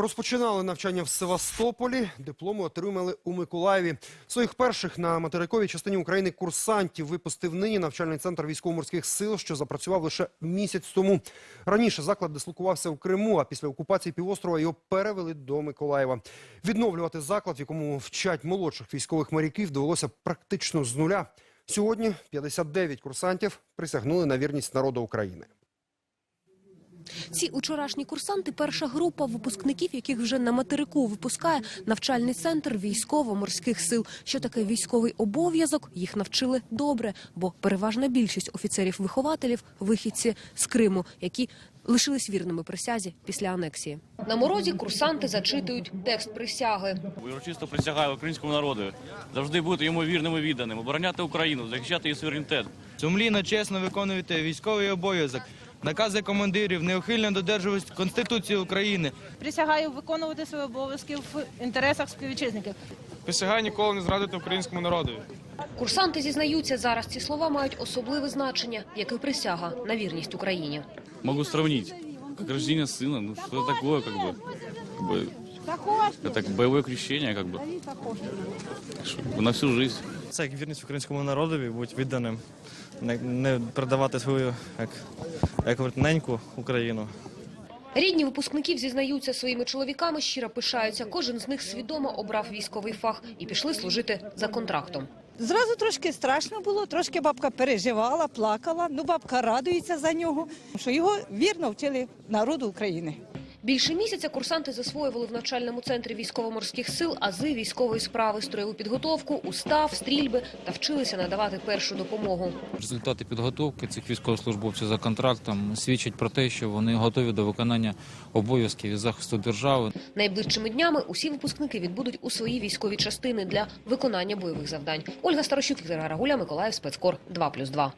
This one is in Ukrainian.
Розпочинали навчання в Севастополі. Дипломи отримали у Миколаєві. Своїх перших на материковій частині України курсантів випустив нині навчальний центр військово-морських сил, що запрацював лише місяць тому. Раніше заклад дислокувався в Криму, а після окупації півострова його перевели до Миколаєва. Відновлювати заклад, в якому вчать молодших військових моряків, довелося практично з нуля. Сьогодні 59 курсантів присягнули на вірність народу України. Ці учорашні курсанти – перша група випускників, яких вже на материку випускає навчальний центр військово-морських сил. Що таке військовий обов'язок, їх навчили добре, бо переважна більшість офіцерів-вихователів – вихідці з Криму, які лишились вірними присязі після анексії. На морозі курсанти зачитують текст присяги. Урочисто присягаю українському народу завжди бути йому вірним і відданим, обороняти Україну, захищати її суверенітет. Сумлінно, чесно виконуєте військовий обов'язок, накази командирів, неухильно додержуватись Конституції України. Присягаю виконувати свої обов'язки в інтересах співвітчизників. Присягаю ніколи не зрадити українському народові. Курсанти зізнаються, зараз ці слова мають особливе значення, як і присяга на вірність Україні. Могу сравнить, как рождение сына, ну что такое, как бы, как бы это как боевое крещение, как бы, на всю жизнь. Це як вірність українському народові, бути відданим, не, не продавати свою, як, як неньку Україну. Рідні випускників зізнаються своїми чоловіками, щиро пишаються. Кожен з них свідомо обрав військовий фах і пішли служити за контрактом. Зразу трошки страшно було, трошки бабка переживала, плакала. Ну, бабка радується за нього, що його вірно вчили народу України. Більше місяця курсанти засвоювали в навчальному центрі військово-морських сил ази військової справи, строєву підготовку, устав, стрільби та вчилися надавати першу допомогу. Результати підготовки цих військовослужбовців за контрактом свідчать про те, що вони готові до виконання обов'язків і захисту держави. Найближчими днями усі випускники відбудуть у свої військові частини для виконання бойових завдань. Ольга Старощук, Віктор Гарагуля, Миколаїв, спецкор 2+,2.